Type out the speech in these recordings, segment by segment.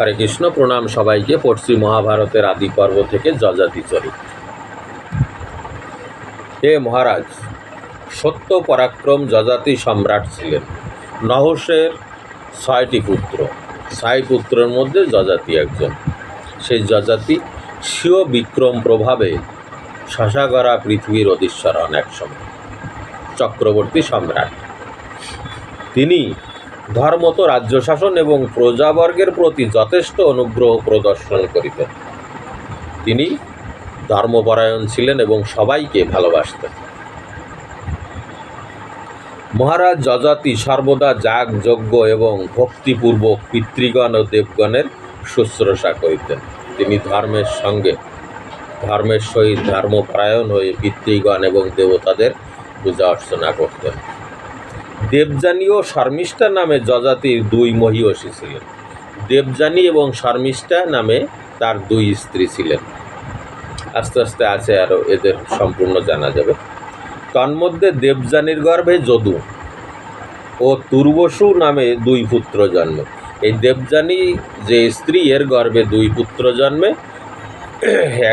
হরে কৃষ্ণ, প্রণাম সবাইকে। পড়ছি মহাভারতের আদি পর্ব থেকে যজাতি চরিত হে মহারাজ, সত্য পরাক্রম যজাতি সম্রাট ছিলেন। নহসের ছয়টি পুত্র। ছয় পুত্রের মধ্যে যজাতি একজন। সেই যজাতি স্বীয় বিক্রম প্রভাবে শশাগরা পৃথিবীর অধীশ্বর হন একসময়। চক্রবর্তী সম্রাট। তিনি ধর্মত রাজ্য শাসন এবং প্রজাবর্গের প্রতি যথেষ্ট অনুগ্রহ প্রদর্শন করিতেন। তিনি ধর্মপরায়ণ ছিলেন এবং সবাইকে ভালোবাসতেন। মহারাজ যজাতি সর্বদা যাগ যজ্ঞ এবং ভক্তিপূর্বক পিতৃগণ ও দেবগণের শুশ্রূষা করিতেন। তিনি ধর্মের সঙ্গে, ধর্মের সহিত ধর্মপরায়ণ হয়ে পিতৃগণ এবং দেবতাদের পূজা অর্চনা করতেন। দেবযানী ও শর্মিষ্ঠা নামে যজাতির দুই মহিষী ছিলেন। দেবযানী এবং শর্মিষ্ঠা নামে তার দুই স্ত্রী ছিলেন। আস্তে আস্তে আছে আরও এদের সম্পূর্ণ জানা যাবে। তন্মধ্যে দেবযানীর গর্ভে যদু ও তুর্বসু নামে দুই পুত্র জন্মে। এই দেবযানী যে স্ত্রী, এর গর্ভে দুই পুত্র জন্মে।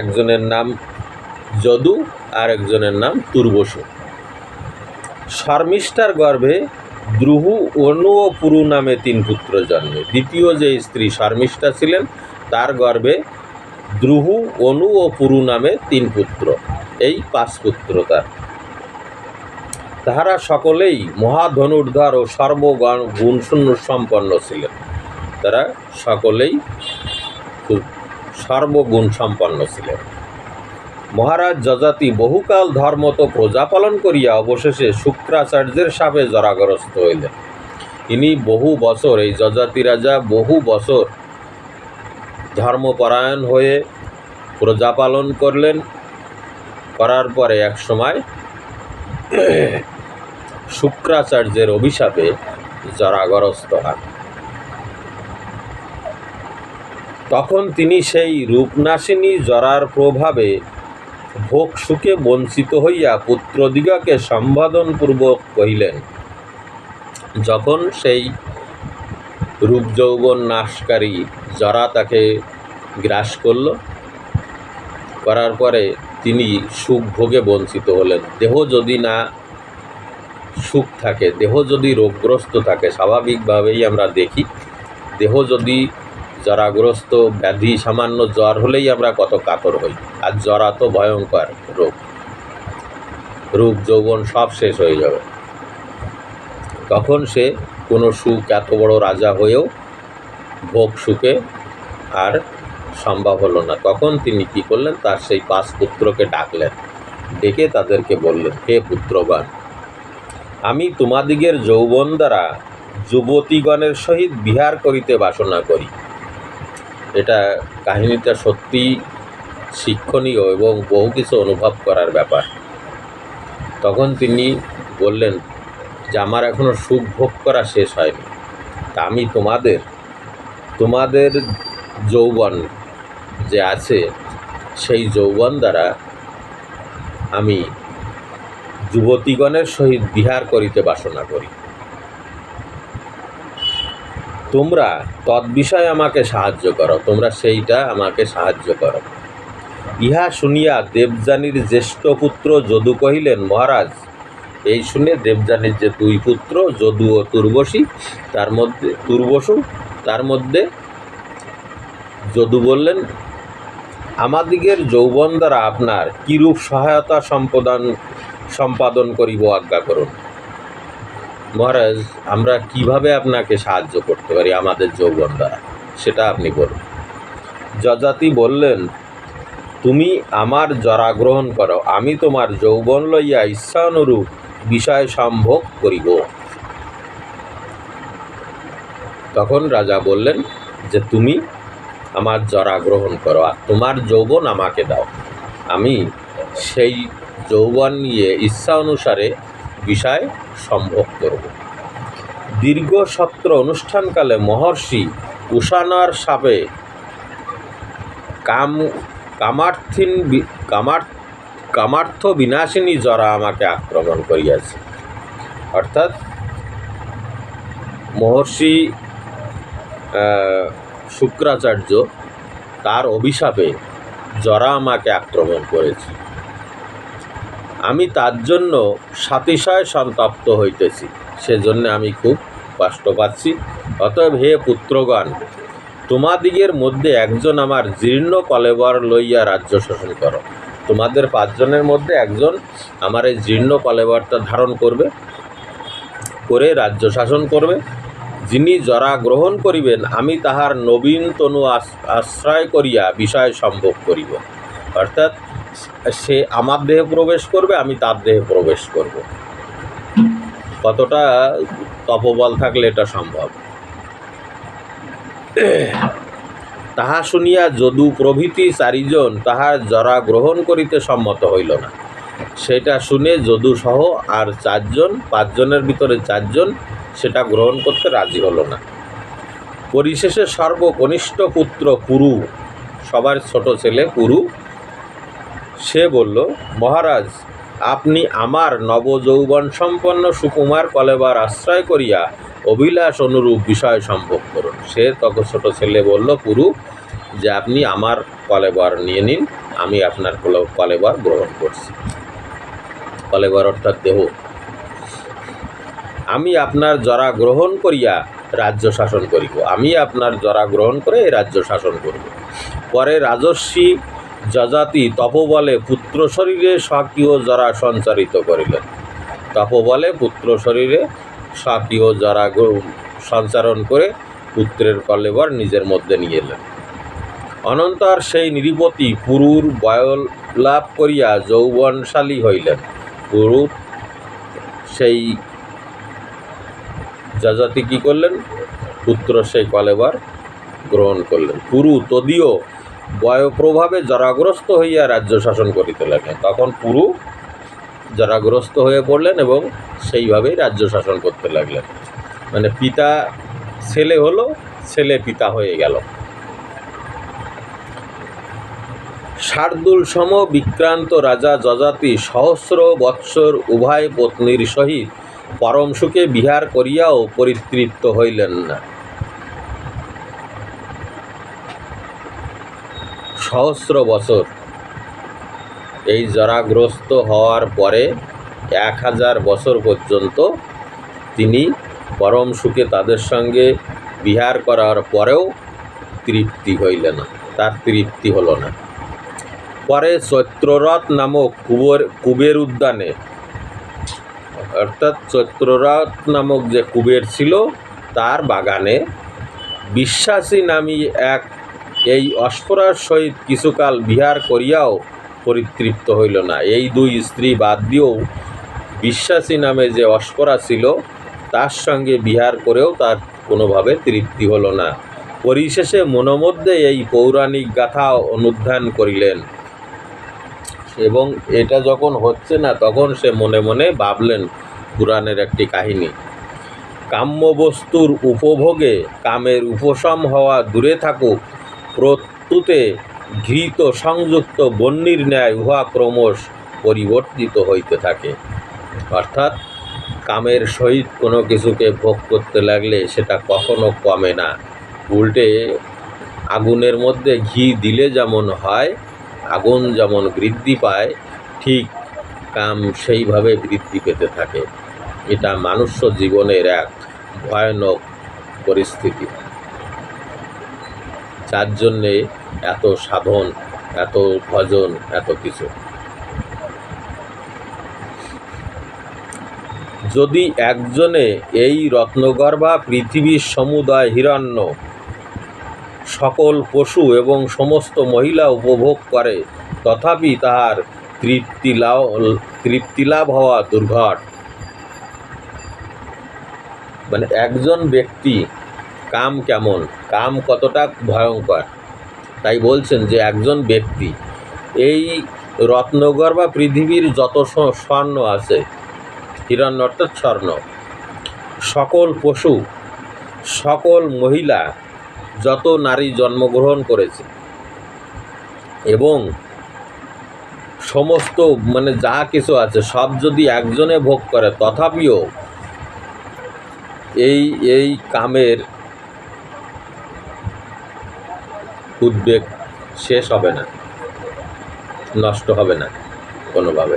একজনের নাম যদু আর একজনের নাম তুর্বসু। শর্মিষ্ঠার গর্ভে দ্রুহু অনু ও পুরু নামে তিন পুত্র জন্মে। দ্বিতীয় যে স্ত্রী শর্মিষ্ঠা ছিলেন, তার গর্ভে দ্রুহু অনু ও পুরু নামে তিন পুত্র, এই পাঁচ পুত্র তার। তাহারা সকলেই মহাধনুর্ধর ও সর্বগণ গুণশূন্য সম্পন্ন ছিলেন। তারা সকলেই খুব সর্বগুণ সম্পন্ন ছিলেন। মহারাজ যজাতি বহুকাল ধর্মত প্রজা পালন করিয়া অবশেষে শুক্রাচার্যের সাপে জরাগ্রস্ত হইলেন। ইনি বহু বছর, এই যজাতি রাজা বহু বছর ধর্মপরায়ণ হয়ে প্রজা পালন করলেন। করার পরে এক সময় শুক্রাচার্যের অভিশাপে জরাগ্রস্ত হন। তখন তিনি সেই রূপনাশিনী জরার প্রভাবে ভোগ সুখে বঞ্চিত হইয়া পুত্রদিগকে সম্বোধনপূর্বক কহিলেন, যখন সেই রূপ যৌবন নাশকারী জরা তাকে গ্রাস করল, করার পরে তিনি সুখ ভোগে বঞ্চিত হলেন। দেহ যদি না সুখ থাকে, দেহ যদি রোগগ্রস্ত থাকে, স্বাভাবিকভাবেই আমরা দেখি, দেহ যদি জরাগ্রস্ত, ব্যাধি, সামান্য জ্বর হলেই আমরা কত কাতর হই। আর জরা তো ভয়ঙ্কর রোগ। রূপ যৌবন সব শেষ হয়ে যাবে। তখন সে কোনো সুখ এত বড় রাজা হয়েও ভোগ সুখে আর সম্ভব হলো না। তখন তিনি কি করলেন? তার সেই পাঁচ পুত্রকে ডাকলেন। ডেকে তাদেরকে বললেন, হে পুত্রগণ, আমি তোমাদিগের যৌবন দ্বারা যুবতীগণের সহিত বিহার করিতে বাসনা করি। এটা কাহিনীটা সত্যি শিক্ষণীয় এবং বহু কিছু অনুভব করার ব্যাপার। তখন তিনি বললেন যে, আমার এখনও সুখ ভোগ করা শেষ হয়নি। তা আমি তোমাদের তোমাদের যৌবন যে আছে, সেই যৌবন দ্বারা আমি যুবতীগণের সহিত বিহার করিতে বাসনা করি। তোমরা তৎবিষয়ে আমাকে সাহায্য করো, তোমরা সেইটা আমাকে সাহায্য করো। ইহা শুনিয়া দেবযানীর জ্যেষ্ঠ পুত্র যদু কহিলেন, মহারাজ, এই শুনে দেবযানীর যে দুই পুত্র, যদু ও তুর্বশী, তার মধ্যে তুর্বসু তার মধ্যে যদু বললেন, আমাদিগের যৌবন দ্বারা আপনার কিরূপ সহায়তা সম্পাদন সম্পাদন করিব, আজ্ঞা করুন। মহারাজ, আমরা কীভাবে আপনাকে সাহায্য করতে পারি আমাদের যৌবন দ্বারা? সেটা আপনি বলুন। যজাতি বললেন, তুমি আমার জরা গ্রহণ করো, আমি তোমার যৌবন লইয়া ইচ্ছানুরূপ বিষয় সম্ভোগ করিব। তখন রাজা বললেন, যে তুমি আমার জরা গ্রহণ করো আর তোমার যৌবন আমাকে দাও। আমি সেই যৌবন নিয়ে ইচ্ছা অনুসারে বিষয় সম্ভব করব। দীর্ঘ সত্র অনুষ্ঠানকালে মহর্ষি উষানার সাপে কাম, কামার্থিন কামার, কামার্থ বিনাশিনী জরা আমাকে আক্রমণ করিয়াছে। অর্থাৎ মহর্ষি শুক্রাচার্য তার অভিশাপে জরা আমাকে আক্রমণ করেছে। আমি তার জন্য সাতিশয় সন্তপ্ত হইতেছি। সেজন্য আমি খুব কষ্ট পাচ্ছি। অতএব হে পুত্রগণ তোমাদিগের মধ্যে একজন আমার জীর্ণ কলেবর লইয়া রাজ্য শাসন করো। তোমাদের পাঁচজনের মধ্যে একজন আমার এই জীর্ণ কলেবরটা ধারণ করবে, করে রাজ্য শাসন করবে। যিনি জরা গ্রহণ করিবেন, আমি তাহার নবীন তনু আশ- আশ্রয় করিয়া বিষয় সম্ভব করিব। অর্থাৎ সে আমার দেহে প্রবেশ করবে, আমি তার দেহে প্রবেশ করব। কতটা তপবল থাকলে এটা সম্ভব? তাহা শুনিয়া যদু প্রভৃতি চারিজন তাহার জরা গ্রহণ করিতে সম্মত হইল না। সেটা শুনে যদু সহ আর চারজন, পাঁচজনের ভিতরে চারজন সেটা গ্রহণ করতে রাজি হলো না। পরিশেষে সর্বকনিষ্ঠ পুত্র পুরু সবার ছোট ছেলে পুরু সে বলল, মহারাজ আপনি আমার নবযৌবন সম্পন্ন সুকুমার কলেবার আশ্রয় করিয়া অভিলাষ অনুরূপ বিষয় সম্ভব করুন। সে তখন ছোট ছেলে বলল, পুরু, যে আপনি আমার কলেবার নিয়ে নিন, আমি আপনার কলে- কলেবার গ্রহণ করছি। কলেবার অর্থাৎ দেহ। আমি আপনার জরা গ্রহণ করিয়া রাজ্য শাসন করিব। আমি আপনার জরা গ্রহণ করে রাজ্য শাসন করিব। পরে রাজস্বী যজাতি তপবলে পুত্র শরীরে স্বকীয় জরা সঞ্চারিত করিলেন। তপবলে পুত্র শরীরে স্বকীয় জরা সঞ্চারণ করে পুত্রের কলেবর নিজের মধ্যে নিয়ে এলেন। অনন্তর সেই নৃপতি পুরুর বয়ল লাভ করিয়া যৌবনশালী হইলেন। পুরু সেই যাজাতি কী করলেন? পুত্র সেই কলেবার গ্রহণ করলেন। পুরু তদীয় বয়প্রভাবে জরাগ্রস্ত হইয়া রাজ্য শাসন করিতে লাগলেন তখন পুরু জরাগ্রস্ত হয়ে পড়লেন এবং সেইভাবেই রাজ্য শাসন করতে লাগলেন। মানে পিতা ছেলে হলো, ছেলে পিতা হয়ে গেল। শার্দুল সম বিক্রান্ত রাজা যজাতি সহস্র বৎসর উভয় পত্নীর সহিত পরম সুখে বিহার করিয়াও পরিতৃপ্ত হইলেন না। সহস্র বছর। এই জরাগ্রস্ত হওয়ার পরে এক হাজার বছর পর্যন্ত তিনি পরম সুখে তাদের সঙ্গে বিহার করার পরেও তৃপ্তি হইল না, তার তৃপ্তি হলো না। পরে চৈত্ররথ নামক কুবের কুবের উদ্যানে, অর্থাৎ চৈত্ররথ নামক যে কুবের ছিল, তার বাগানে বিশ্বাসী নামী এক এই অস্পরার সহিত কিছুকাল বিহার করিয়াও পরিতৃপ্ত হইল না। এই দুই স্ত্রী বাদ দিয়েও বিশ্বাসী নামে যে অস্পরা ছিল, তার সঙ্গে বিহার করেও তার কোনোভাবে তৃপ্তি হলো না। পরিশেষে মনোমধ্যে এই পৌরাণিক গাথা অনুধ্যান করিলেন। এবং এটা যখন হচ্ছে না, তখন সে মনে মনে ভাবলেন পুরাণের একটি কাহিনী। কাম্য বস্তুর উপভোগে কামের উপশম হওয়া দূরে থাকুক প্রত্যুতে ঘৃত সংযুক্ত বন্যির ন্যায় উহা ক্রমশ পরিবর্তিত হইতে থাকে। অর্থাৎ কামের সহিত কোনো কিছুকে ভোগ করতে লাগলে সেটা কখনো কমে না। উল্টে আগুনের মধ্যে ঘি দিলে যেমন হয়, আগুন যেমন বৃদ্ধি পায়, ঠিক কাম সেইভাবে বৃদ্ধি পেতে থাকে। এটা মানুষ্য জীবনের এক ভয়ানক পরিস্থিতি। যার জন্যে এত সাধন, এত ভজন, এত কিছু। যদি একজনে এই রত্নগর্ভা পৃথিবীর সমুদয় হিরণ্য, সকল পশু এবং সমস্ত মহিলা উপভোগ করে, তথাপি তাহার তৃপ্তি লাভ তৃপ্তি লাভ হওয়া দুর্ঘট। মানে একজন ব্যক্তি কাম কেমন? কাম কতটা ভয়ঙ্কর? তাই বলছেন যে একজন ব্যক্তি, এই রত্নগর বা পৃথিবীর যত স্বর্ণ আছে, হিরণ্য অর্থাৎ স্বর্ণ, সকল পশু, সকল মহিলা যত নারী জন্মগ্রহণ করেছে এবং সমস্ত মানে যা কিছু আছে, সব যদি একজনে ভোগ করে, তথাপিও এই এই কামের উদ্বেগ শেষ হবে না, নষ্ট হবে না কোনোভাবে।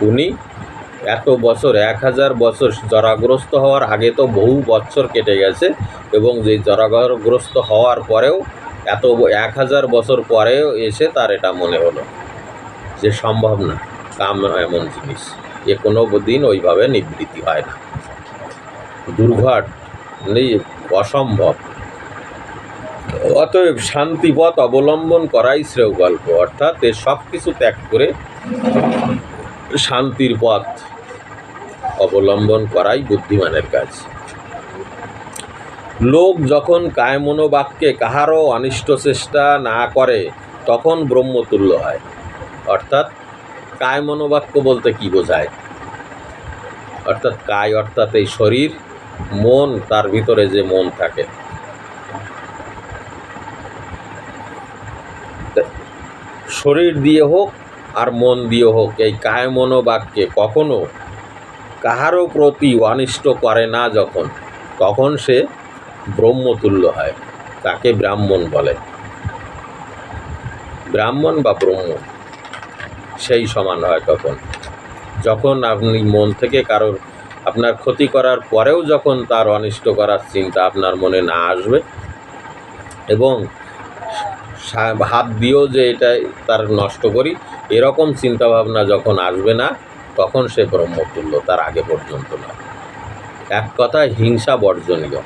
উনি এত বছর, এক হাজার বছর জরাগ্রস্ত হওয়ার আগে তো বহু বছর কেটে গেছে এবং যে জরাগ্রস্ত হওয়ার পরেও এত এক হাজার বছর পরেও এসে তার এটা মনে হলো যে সম্ভব না কাম এমন জিনিস এ কোনো দিন ওইভাবে নিবৃত্তি হয় না। দুর্ঘট অসম্ভব। অতএব শান্তিপথ অবলম্বন করাই শ্রেয় গল্প, অর্থাৎ এ সব কিছু ত্যাগ করে শান্তির পথ অবলম্বন করাই বুদ্ধিমানের কাজ। লোক যখন কায়মনোবাক্যে কাহারও অনিষ্ট চেষ্টা না করে, তখন ব্রহ্মতুল্য হয়। অর্থাৎ কায়মনোবাক্য বলতে কি বোঝায়? অর্থাৎ কায় অর্থাৎ এই শরীর, মন, তার ভিতরে যে মন থাকে তা- শরীর দিয়ে হোক আর মন দিয়ে হোক, এই কায় মনোবাক্যে কখনো কাহারও প্রতি অনিষ্ট করে না যখন, তখন সে ব্রহ্মতুল্য হয়, তাকে ব্রাহ্মণ বলে। ব্রাহ্মণ বা ব্রহ্ম, সেই সমান হয় তখন। যখন আপনি মন থেকে কারোর, আপনার ক্ষতি করার পরেও যখন তার অনিষ্ট করার চিন্তা আপনার মনে না আসবে এবং হাত দিয়েও যে এটা তার নষ্ট করি। এরকম চিন্তাভাবনা যখন আসবে না, তখন সে ব্রহ্মতুল্য তার আগে পর্যন্ত না। এক কথায় হিংসা বর্জনীয়।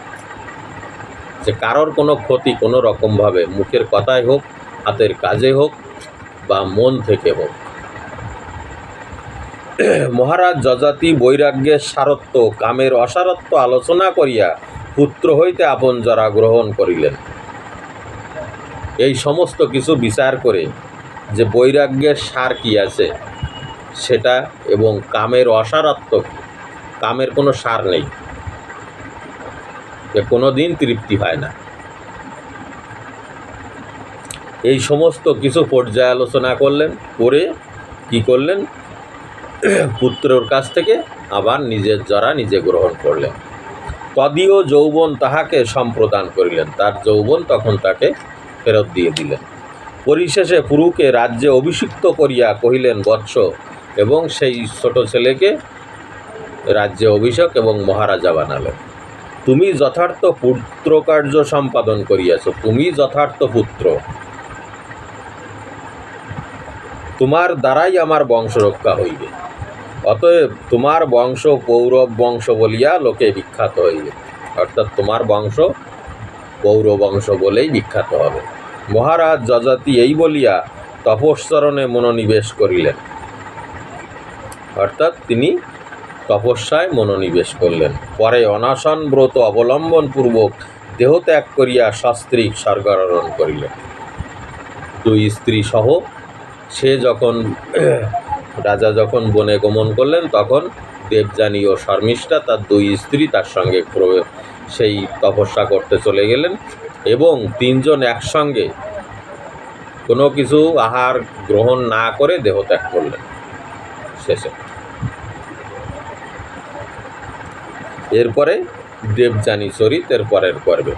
যে কারোর কোনো ক্ষতি কোনো রকমভাবে মুখের কথায় হোক, হাতের কাজে হোক, বা মন থেকে হোক। মহারাজ যজাতি বৈরাগ্যের সারত্ব, কামের অসারত্ব আলোচনা করিয়া পুত্র হইতে আপন জরা গ্রহণ করিলেন। এই সমস্ত কিছু বিচার করে যে বৈরাগ্যের সার কি আছে, সেটা এবং কামের অসারত্ব কি কামের কোনো সার নেই। যে কোনো দিন তৃপ্তি হয় না। এই সমস্ত কিছু পর্যালোচনা করলেন, করে কি করলেন? পুত্রর কাছ থেকে আবার নিজের জরা নিজে গ্রহণ করলেন। তদীয় যৌবন তাহাকে সম্প্রদান করিলেন। তার যৌবন তখন তাকে ফেরত দিয়ে দিলেন। পরিশেষে পুরুকে রাজ্যে অভিষিক্ত করিয়া কহিলেন, বৎস, এবং সেই ছোট ছেলেকে রাজ্যে অভিষেক এবং মহারাজা বানালেন। তুমি যথার্থ পুত্র কার্য সম্পাদন করিয়াছ, তুমি যথার্থ পুত্র। তোমার দ্বারাই আমার বংশ রক্ষা হইবে। অতএব তোমার বংশ কৌরব বংশ বলিয়া লোকে বিখ্যাত হইবে। অর্থাৎ তোমার বংশ পৌর বংশ বলেই বিখ্যাত হবে। মহারাজ যজাতি এই বলিয়া তপস্বরণে মনোনিবেশ করিলেন। অর্থাৎ তিনি তপস্যায় মনোনিবেশ করলেন। পরে অনাসন ব্রত অবলম্বন পূর্বক দেহত্যাগ করিয়া শাস্ত্রিক স্বর্গারোহণ করিলেন। দুই স্ত্রী সহ সে যখন রাজা যখন বনে গমন করলেন, তখন দেবযানী ও শর্মিষ্ঠা তার দুই স্ত্রী তার সঙ্গে সেই তপস্যা করতে চলে গেলেন এবং তিনজন একসঙ্গে কোনো কিছু আহার গ্রহণ না করে দেহত্যাগ করলেন শেষে। এরপরে দেবযানী চরিত এর পরের পর্বে।